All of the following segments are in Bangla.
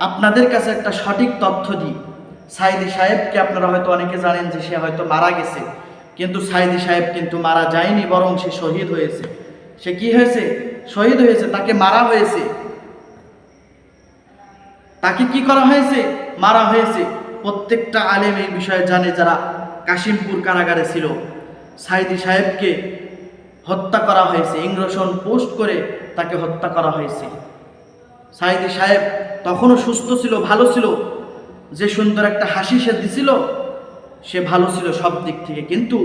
আপনাদের কাছে একটা সঠিক তথ্য দিই। সাইদি সাহেবকে আপনারা হয়তো অনেকে জানেন যে সে হয়তো মারা গেছে। কিন্তু সাইদি সাহেব কিন্তু মারা যায়নি, বরং সে শহীদ হয়েছে। সে কি হয়েছে? শহীদ হয়েছে, তাকে মারা হয়েছে। তাকে কি করা হয়েছে? মারা হয়েছে। প্রত্যেকটা আলেম এই বিষয়ে জানে যারা কাশিমপুর কারাগারে ছিল। সাইদি সাহেবকে হত্যা করা হয়েছে ইংরেশন পোস্ট করে তাকে হত্যা করা হয়েছে। সাইদি সাহেব তখনও সুস্থ ছিল, ভালো ছিল। যে সুন্দর একটা হাসি সে দিছিল, সে ভালো ছিল সব দিক থেকে। কিন্তু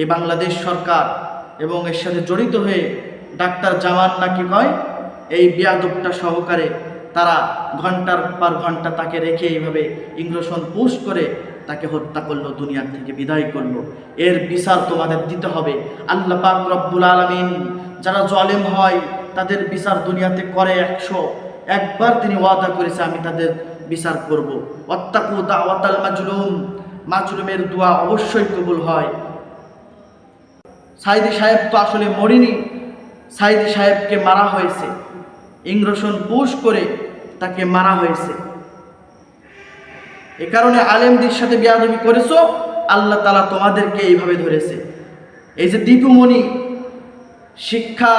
এই বাংলাদেশ সরকার এবং এর সাথে জড়িত হয়ে ডাক্তার জামান নাকি কয়, এই বিয়াদবটা সহকারে তারা ঘণ্টার পর ঘণ্টা তাকে রেখে এইভাবে ইংরেশন পোস্ট করে তাকে হত্যা করল, দুনিয়ার থেকে বিদায় করল। এর বিচার তোমাদের দিতে হবে। আল্লাহ পাক রব্বুল আলমিন, যারা জলেম হয়, তাদের বিচার দুনিয়াতে করে একশো। একবার তিনি ওয়াদা করেছে, আমি তাদের বিচার করব। অত্তাকু দাওয়াতাল মাজলুম, মাজলুমের দোয়া অবশ্যই কবুল হয়। সাইদি সাহেব তো আসলে মরিনি, সাইদি সাহেবকে মারা হয়েছে। ইংরেশন পুশ করে তাকে মারা হয়েছে। এ কারণে আলেমদের সাথে বিয়াদবি করেছ, আল্লাহ তালা তোমাদেরকে এইভাবে ধরেছে। এই যে দীপুমণি শিক্ষা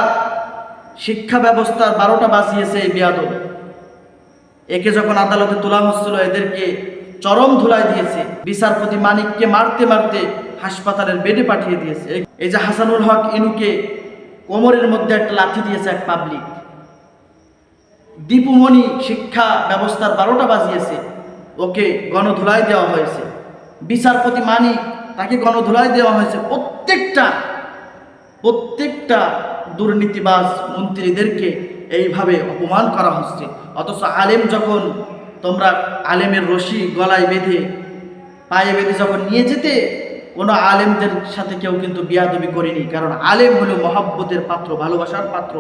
শিক্ষা ব্যবস্থার বারোটা বাঁচিয়েছে এই বিয়াদব। একে যখন আদালতে তোলা হচ্ছিল, এদেরকে চরম ধুলাই দিয়েছে। বিচারপতি মানিককে মারতে মারতে হাসপাতালের বেডে পাঠিয়ে দিয়েছে। এই যে হাসানুল হক ইনুকে কোমরের মধ্যে একটা লাথি দিয়েছে এক পাবলিক দীপুমণি শিক্ষা ব্যবস্থার বারোটা বাজিয়েছে। ওকে গণধুলাই দেওয়া হয়েছে। বিচারপতি মানিক তাকে গণধুলাই দেওয়া হয়েছে প্রত্যেকটা প্রত্যেকটা দুর্নীতিবাজ মন্ত্রীদেরকে এইভাবে অপমান করা হচ্ছে। অথচ আলেম যখন তোমরা আলেমের রশি গলায় বেঁধে, পায়ে বেঁধে যখন নিয়ে যেতে, কোনো আলেমদের সাথে কেউ কিন্তু বিয়াদবি করেনি। কারণ আলেম হলো মহব্বতের পাত্র, ভালোবাসার পাত্র।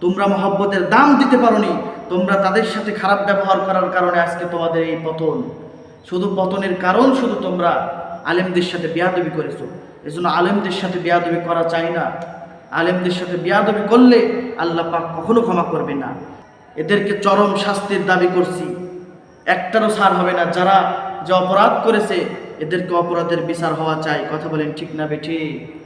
তোমরা মহব্বতের দাম দিতে পারোনি। তোমরা তাদের সাথে খারাপ ব্যবহার করার কারণে আজকে তোমাদের এই পতন। শুধু পতনের কারণ শুধু তোমরা আলেমদের সাথে বিয়াদবি করেছ। এজন্য আলেমদের সাথে বিয়াদবি করা চাই না। আলেমদের সাথে বিয়াদবি করলে আল্লাহ পাক কখনো ক্ষমা করবে না। এদেরকে চরম শাস্তির দাবি করছি। একটারও সার হবে না। যারা যে অপরাধ করেছে, এদেরকে অপরাধের বিচার হওয়া চাই। কথা বলেন ঠিক না বেঠিক